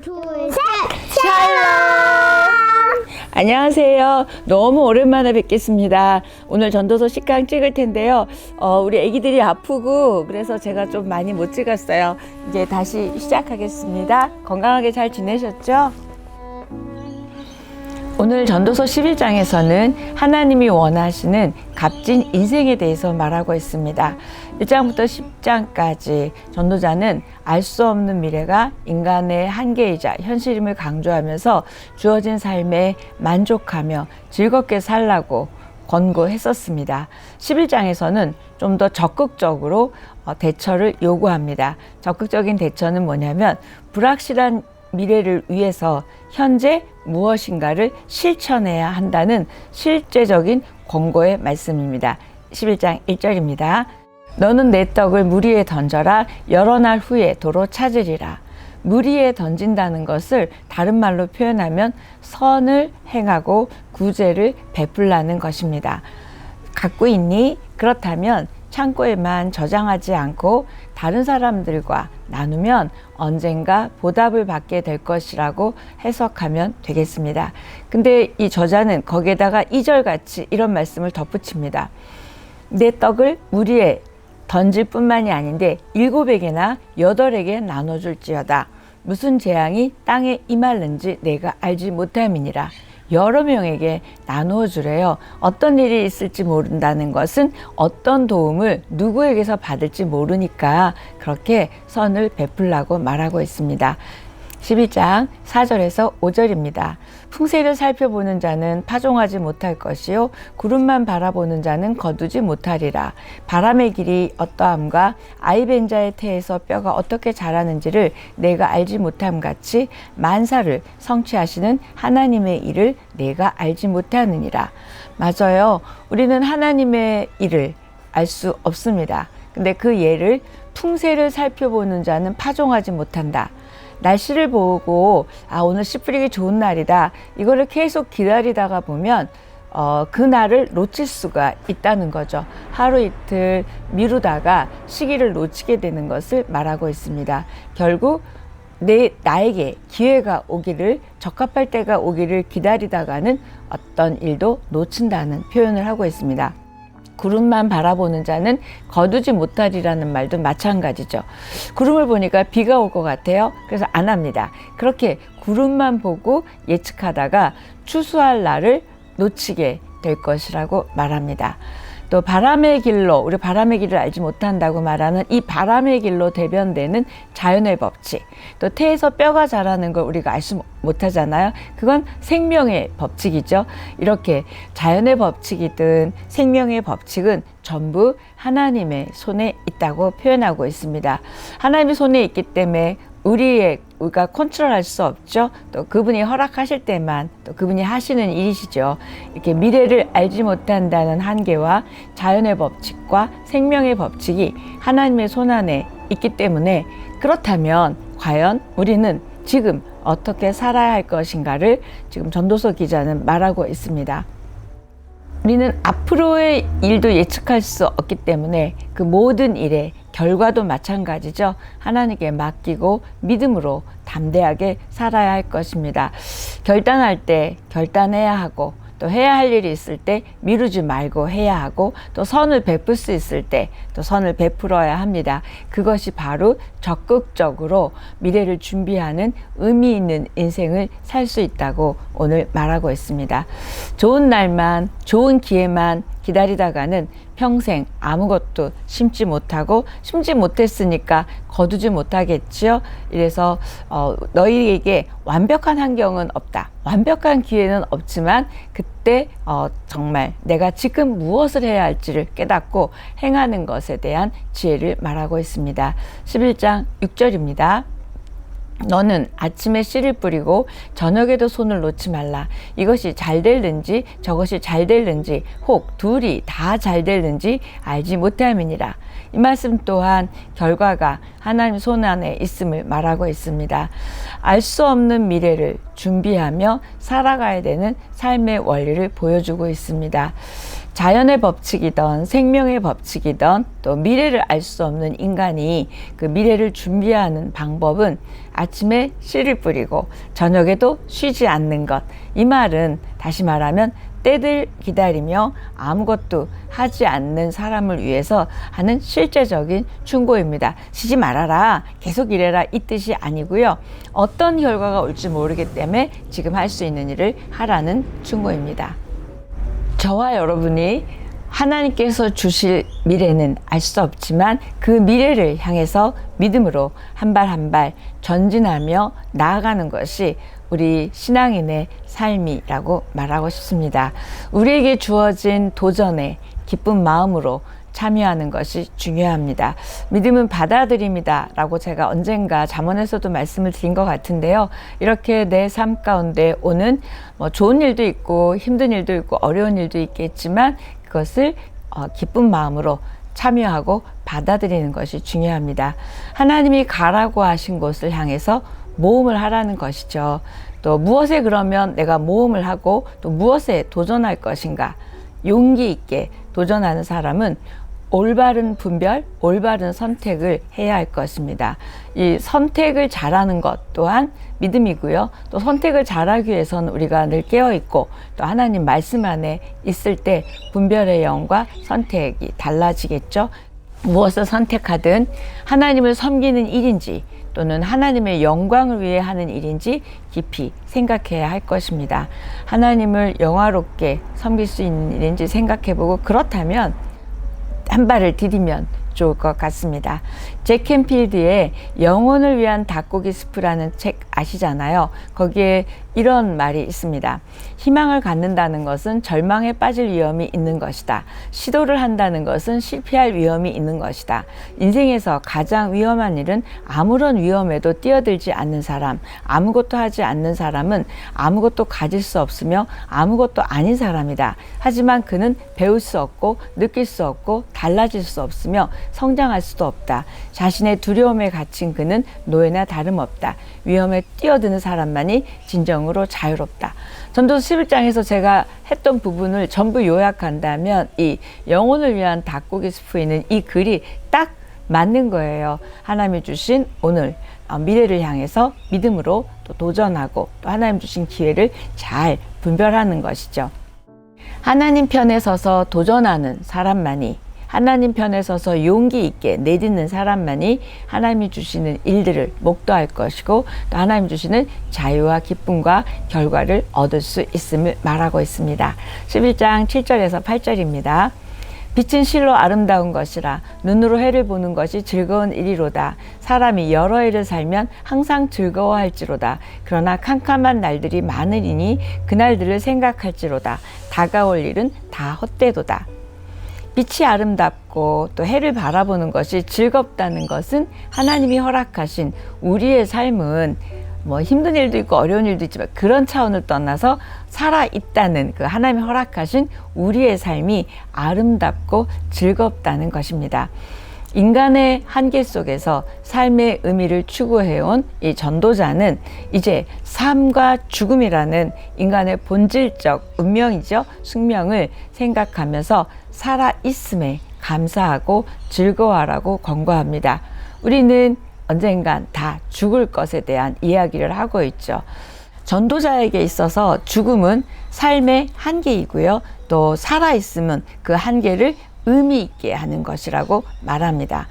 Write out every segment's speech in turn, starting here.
둘, 셋! 샬롬! 안녕하세요. 너무 오랜만에 뵙겠습니다. 오늘 전도서 10강 찍을 텐데요. 어, 우리 애기들이 아프고 그래서 제가 좀 많이 못 찍었어요. 이제 다시 시작하겠습니다. 건강하게 잘 지내셨죠? 오늘 전도서 11장에서는 하나님이 원하시는 값진 인생에 대해서 말하고 있습니다. 1장부터 10장까지 전도자는 알 수 없는 미래가 인간의 한계이자 현실임을 강조하면서 주어진 삶에 만족하며 즐겁게 살라고 권고했었습니다. 11장에서는 좀 더 적극적으로 어, 대처를 요구합니다. 적극적인 대처는 뭐냐면 불확실한 미래를 위해서 현재 무엇인가를 실천해야 한다는 실제적인 권고의 말씀입니다. 11장 1절입니다. 너는 내 떡을 물 위에 던져라 여러 날 후에 도로 찾으리라. 물 위에 던진다는 것을 다른 말로 표현하면 선을 행하고 구제를 베풀라는 것입니다. 갖고 있니? 그렇다면 창고에만 저장하지 않고 다른 사람들과 나누면 언젠가 보답을 받게 될 것이라고 해석하면 되겠습니다. 근데 이 저자는 거기에다가 이절 같이 이런 말씀을 덧붙입니다. 내 떡을 물 위에 던질 뿐만이 아닌데 일곱에게나 여덟에게 나눠줄지어다. 무슨 재앙이 땅에 임할는지 내가 알지 못함이니라. 여러 명에게 나누어 주래요. 어떤 일이 있을지 모른다는 것은 어떤 도움을 누구에게서 받을지 모르니까 그렇게 선을 베풀라고 말하고 있습니다. 12장 4절에서 5절입니다. 풍세를 살펴보는 자는 파종하지 못할 것이요 구름만 바라보는 자는 거두지 못하리라. 바람의 길이 어떠함과 아이벤자의 태에서 뼈가 어떻게 자라는지를 내가 알지 못함 같이 만사를 성취하시는 하나님의 일을 내가 알지 못하느니라. 맞아요. 우리는 하나님의 일을 알 수 없습니다. 근데 그 예를 풍세를 살펴보는 자는 파종하지 못한다. 날씨를 보고 아 오늘 씨 뿌리기 좋은 날이다 이거를 계속 기다리다가 보면 어, 그 날을 놓칠 수가 있다는 거죠. 하루 이틀 미루다가 시기를 놓치게 되는 것을 말하고 있습니다. 결국 내 나에게 기회가 오기를 적합할 때가 오기를 기다리다가는 어떤 일도 놓친다는 표현을 하고 있습니다. 구름만 바라보는 자는 거두지 못하리라는 말도 마찬가지죠. 구름을 보니까 비가 올 것 같아요. 그래서 안 합니다. 그렇게 구름만 보고 예측하다가 추수할 날을 놓치게 될 것이라고 말합니다. 또 바람의 길로 우리 바람의 길을 알지 못한다고 말하는 이 바람의 길로 대변되는 자연의 법칙. 또 태에서 뼈가 자라는 걸 우리가 알 수 못하잖아요. 그건 생명의 법칙이죠. 이렇게 자연의 법칙이든 생명의 법칙은 전부 하나님의 손에 있다고 표현하고 있습니다. 하나님의 손에 있기 때문에 우리의 우리가 컨트롤할 수 없죠. 또 그분이 허락하실 때만 또 그분이 하시는 일이시죠. 이렇게 미래를 알지 못한다는 한계와 자연의 법칙과 생명의 법칙이 하나님의 손 안에 있기 때문에 그렇다면 과연 우리는 지금 어떻게 살아야 할 것인가를 지금 전도서 기자는 말하고 있습니다. 우리는 앞으로의 일도 예측할 수 없기 때문에 그 모든 일의 결과도 마찬가지죠. 하나님께 맡기고 믿음으로 담대하게 살아야 할 것입니다. 결단할 때 결단해야 하고 또 해야 할 일이 있을 때 미루지 말고 해야 하고 또 선을 베풀 수 있을 때 또 선을 베풀어야 합니다. 그것이 바로 적극적으로 미래를 준비하는 의미 있는 인생을 살 수 있다고 오늘 말하고 있습니다. 좋은 날만, 좋은 기회만 기다리다가는 평생 아무것도 심지 못하고 심지 못했으니까 거두지 못하겠지요. 이래서 어, 너희에게 완벽한 환경은 없다. 완벽한 기회는 없지만 그때 어, 정말 내가 지금 무엇을 해야 할지를 깨닫고 행하는 것에 대한 지혜를 말하고 있습니다. 11장 6절입니다. 너는 아침에 씨를 뿌리고 저녁에도 손을 놓지 말라. 이것이 잘 될는지 저것이 잘 될는지 혹 둘이 다 잘 될는지 알지 못함이니라. 이 말씀 또한 결과가 하나님 손 안에 있음을 말하고 있습니다. 알 수 없는 미래를 준비하며 살아가야 되는 삶의 원리를 보여주고 있습니다. 자연의 법칙이던 생명의 법칙이던 또 미래를 알 수 없는 인간이 그 미래를 준비하는 방법은 아침에 씨를 뿌리고 저녁에도 쉬지 않는 것. 이 말은 다시 말하면 때들 기다리며 아무것도 하지 않는 사람을 위해서 하는 실제적인 충고입니다. 쉬지 말아라. 계속 일해라. 이 뜻이 아니고요. 어떤 결과가 올지 모르기 때문에 지금 할 수 있는 일을 하라는 충고입니다. 저와 여러분이 하나님께서 주실 미래는 알 수 없지만 그 미래를 향해서 믿음으로 한 발 한 발 전진하며 나아가는 것이 우리 신앙인의 삶이라고 말하고 싶습니다. 우리에게 주어진 도전에 기쁜 마음으로 참여하는 것이 중요합니다. 믿음은 받아들입니다. 라고 제가 언젠가 잠언에서도 말씀을 드린 것 같은데요. 이렇게 내 삶 가운데 오는 뭐 좋은 일도 있고 힘든 일도 있고 어려운 일도 있겠지만 그것을 어, 기쁜 마음으로 참여하고 받아들이는 것이 중요합니다. 하나님이 가라고 하신 곳을 향해서 모험을 하라는 것이죠. 또 무엇에 그러면 내가 모험을 하고 또 무엇에 도전할 것인가 용기 있게 도전하는 사람은 올바른 분별, 올바른 선택을 해야 할 것입니다. 이 선택을 잘하는 것 또한 믿음이고요. 또 선택을 잘하기 위해서는 우리가 늘 깨어 있고 또 하나님 말씀 안에 있을 때 분별의 영과 선택이 달라지겠죠. 무엇을 선택하든 하나님을 섬기는 일인지 또는 하나님의 영광을 위해 하는 일인지 깊이 생각해야 할 것입니다. 하나님을 영화롭게 섬길 수 있는 일인지 생각해 보고 그렇다면 한 발을 디디면 좋을 것 같습니다. 잭 캔필드의 영혼을 위한 닭고기 스프라는 책 아시잖아요. 거기에 이런 말이 있습니다. 희망을 갖는다는 것은 절망에 빠질 위험이 있는 것이다. 시도를 한다는 것은 실패할 위험이 있는 것이다. 인생에서 가장 위험한 일은 아무런 위험에도 뛰어들지 않는 사람, 아무것도 하지 않는 사람은 아무것도 가질 수 없으며 아무것도 아닌 사람이다. 하지만 그는 배울 수 없고 느낄 수 없고 달라질 수 없으며 성장할 수도 없다. 자신의 두려움에 갇힌 그는 노예나 다름없다. 위험에 뛰어드는 사람만이 진정으로 자유롭다. 전도 11장에서 제가 했던 부분을 전부 요약한다면 이 영혼을 위한 닭고기 스프에 있는 이 글이 딱 맞는 거예요. 하나님이 주신 오늘 어, 미래를 향해서 믿음으로 또 도전하고 또 하나님 주신 기회를 잘 분별하는 것이죠. 하나님 편에 서서 도전하는 사람만이 하나님 편에 서서 용기 있게 내딛는 사람만이 하나님이 주시는 일들을 목도할 것이고 또 하나님 주시는 자유와 기쁨과 결과를 얻을 수 있음을 말하고 있습니다. 11장 7절에서 8절입니다. 빛은 실로 아름다운 것이라 눈으로 해를 보는 것이 즐거운 일이로다. 사람이 여러 일을 살면 항상 즐거워할지로다. 그러나 캄캄한 날들이 많으리니 그날들을 생각할지로다. 다가올 일은 다 헛되도다. 빛이 아름답고 또 해를 바라보는 것이 즐겁다는 것은 하나님이 허락하신 우리의 삶은 뭐 힘든 일도 있고 어려운 일도 있지만 그런 차원을 떠나서 살아 있다는 그 하나님이 허락하신 우리의 삶이 아름답고 즐겁다는 것입니다. 인간의 한계 속에서 삶의 의미를 추구해온 이 전도자는 이제 삶과 죽음이라는 인간의 본질적 운명이죠. 숙명을 생각하면서 살아있음에 감사하고 즐거워하라고 권고합니다. 우리는 언젠간 다 죽을 것에 대한 이야기를 하고 있죠. 전도자에게 있어서 죽음은 삶의 한계이고요. 또 살아있음은 그 한계를 의미 있게 하는 것이라고 말합니다.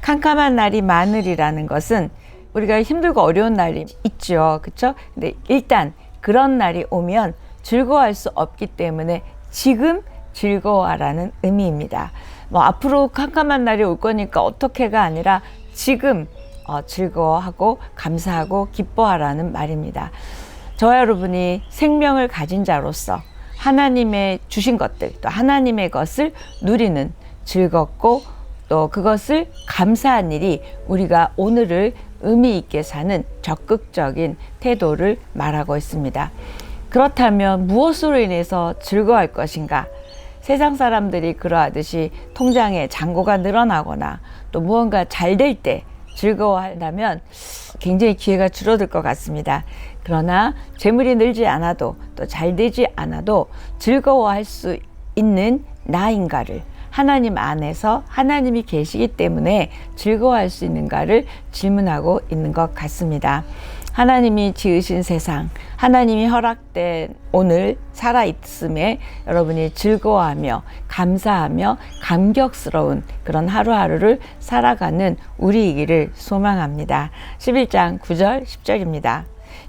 캄캄한 날이 많으리라는 것은 우리가 힘들고 어려운 날이 있죠. 그렇죠? 근데 일단 그런 날이 오면 즐거워할 수 없기 때문에 지금 즐거워하라는 의미입니다. 뭐 앞으로 캄캄한 날이 올 거니까 어떻게가 아니라 지금 어, 즐거워하고 감사하고 기뻐하라는 말입니다. 저와 여러분이 생명을 가진 자로서 하나님의 주신 것들, 또 하나님의 것을 누리는 즐겁고 또 그것을 감사한 일이 우리가 오늘을 의미 있게 사는 적극적인 태도를 말하고 있습니다. 그렇다면 무엇으로 인해서 즐거워할 것인가? 세상 사람들이 그러하듯이 통장에 잔고가 늘어나거나 또 무언가 잘 될 때 즐거워한다면 굉장히 기회가 줄어들 것 같습니다. 그러나 재물이 늘지 않아도 또 잘 되지 않아도 즐거워할 수 있는 나인가를 하나님 안에서 하나님이 계시기 때문에 즐거워할 수 있는가를 질문하고 있는 것 같습니다. 하나님이 지으신 세상, 하나님이 허락된 오늘 살아있음에 여러분이 즐거워하며 감사하며 감격스러운 그런 하루하루를 살아가는 우리이기를 소망합니다. 11장 9절 10절입니다.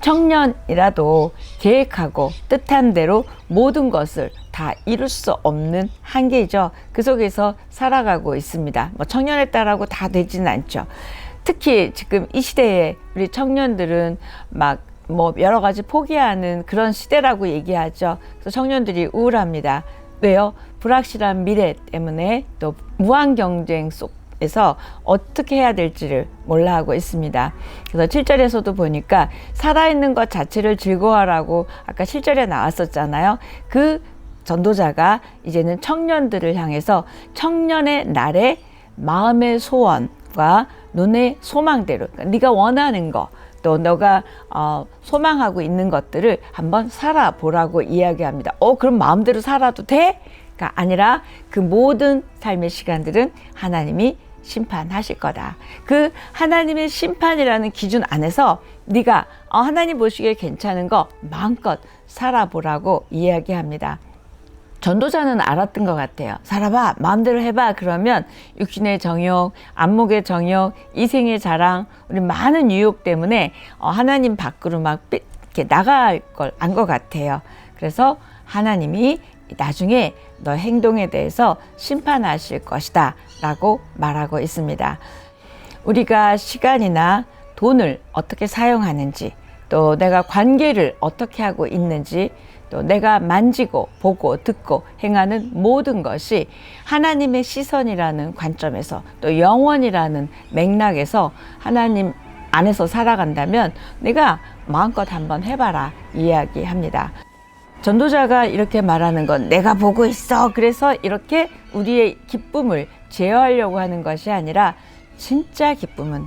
청년이라도 계획하고 뜻한 대로 모든 것을 다 이룰 수 없는 한계죠. 그 속에서 살아가고 있습니다. 뭐 청년에 따라고 다 되지는 않죠. 특히 지금 이 시대에 우리 청년들은 막 뭐 여러 가지 포기하는 그런 시대라고 얘기하죠. 그래서 청년들이 우울합니다. 왜요? 불확실한 미래 때문에 또 무한 경쟁 속 에서 어떻게 해야 될지를 몰라 하고 있습니다. 그래서 7절에서도 보니까 살아있는 것 자체를 즐거워하라고 아까 7절에 나왔었잖아요. 그 전도자가 이제는 청년들을 향해서 청년의 날에 마음의 소원과 눈의 소망대로 그러니까 네가 원하는 거 또 너가 어, 소망하고 있는 것들을 한번 살아보라고 이야기합니다. 어 그럼 마음대로 살아도 돼? 가 아니라 그 모든 삶의 시간들은 하나님이 심판하실 거다. 그 하나님의 심판이라는 기준 안에서 네가 어, 하나님 보시기에 괜찮은 거 마음껏 살아보라고 이야기합니다. 전도자는 알았던 것 같아요. 살아봐, 마음대로 해봐. 그러면 육신의 정욕, 안목의 정욕, 이생의 자랑, 우리 많은 유혹 때문에 어, 하나님 밖으로 막 이렇게 나갈 걸 안 것 같아요. 그래서 하나님이 나중에 너 행동에 대해서 심판하실 것이다. 라고 말하고 있습니다. 우리가 시간이나 돈을 어떻게 사용하는지, 또 내가 관계를 어떻게 하고 있는지, 또 내가 만지고 보고 듣고 행하는 모든 것이 하나님의 시선이라는 관점에서 또 영원이라는 맥락에서 하나님 안에서 살아간다면 내가 마음껏 한번 해봐라 이야기합니다. 전도자가 이렇게 말하는 건 내가 보고 있어. 그래서 이렇게 우리의 기쁨을 제어하려고 하는 것이 아니라 진짜 기쁨은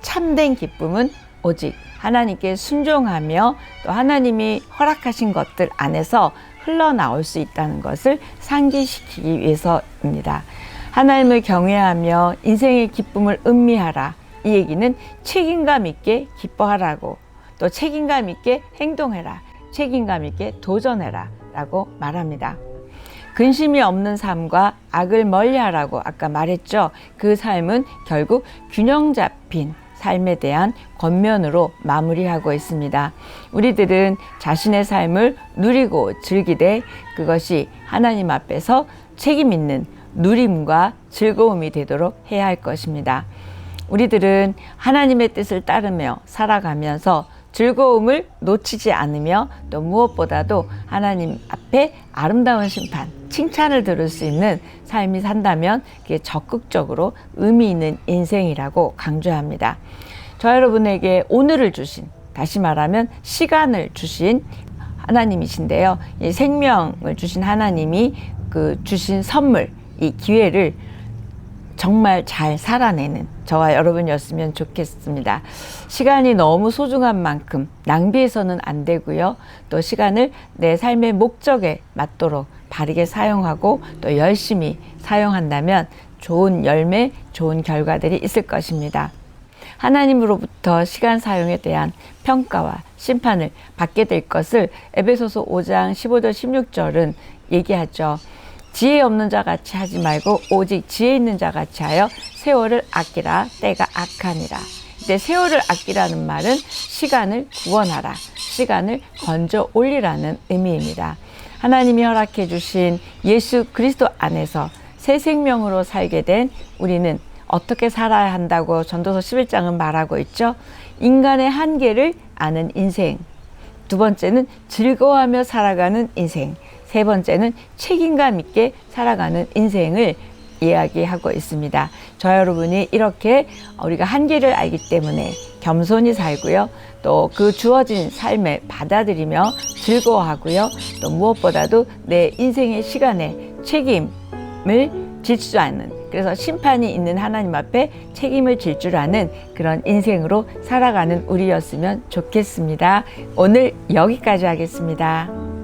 참된 기쁨은 오직 하나님께 순종하며 또 하나님이 허락하신 것들 안에서 흘러나올 수 있다는 것을 상기시키기 위해서입니다. 하나님을 경외하며 인생의 기쁨을 음미하라. 이 얘기는 책임감 있게 기뻐하라고 또 책임감 있게 행동해라. 책임감 있게 도전해라 라고 말합니다. 근심이 없는 삶과 악을 멀리하라고 아까 말했죠. 그 삶은 결국 균형 잡힌 삶에 대한 겉면으로 마무리하고 있습니다. 우리들은 자신의 삶을 누리고 즐기되 그것이 하나님 앞에서 책임 있는 누림과 즐거움이 되도록 해야 할 것입니다. 우리들은 하나님의 뜻을 따르며 살아가면서 즐거움을 놓치지 않으며 또 무엇보다도 하나님 앞에 아름다운 심판, 칭찬을 들을 수 있는 삶이 산다면 그게 적극적으로 의미 있는 인생이라고 강조합니다. 저 여러분에게 오늘을 주신, 다시 말하면 시간을 주신 하나님이신데요. 이 생명을 주신 하나님이 그 주신 선물, 이 기회를 정말 잘 살아내는 저와 여러분이었으면 좋겠습니다. 시간이 너무 소중한 만큼 낭비해서는 안 되고요. 또 시간을 내 삶의 목적에 맞도록 바르게 사용하고 또 열심히 사용한다면 좋은 열매, 좋은 결과들이 있을 것입니다. 하나님으로부터 시간 사용에 대한 평가와 심판을 받게 될 것을 에베소서 5장 15절 16절은 얘기하죠. 지혜 없는 자 같이 하지 말고 오직 지혜 있는 자 같이 하여 세월을 아끼라 때가 악하니라. 이제 세월을 아끼라는 말은 시간을 구원하라. 시간을 건져 올리라는 의미입니다. 하나님이 허락해 주신 예수 그리스도 안에서 새 생명으로 살게 된 우리는 어떻게 살아야 한다고 전도서 11장은 말하고 있죠. 인간의 한계를 아는 인생. 두 번째는 즐거워하며 살아가는 인생. 세 번째는 책임감 있게 살아가는 인생을 이야기하고 있습니다. 저 여러분이 이렇게 우리가 한계를 알기 때문에 겸손히 살고요. 또 그 주어진 삶에 받아들이며 즐거워하고요. 또 무엇보다도 내 인생의 시간에 책임을 질수 않는 그래서 심판이 있는 하나님 앞에 책임을 질 줄 아는 그런 인생으로 살아가는 우리였으면 좋겠습니다. 오늘 여기까지 하겠습니다.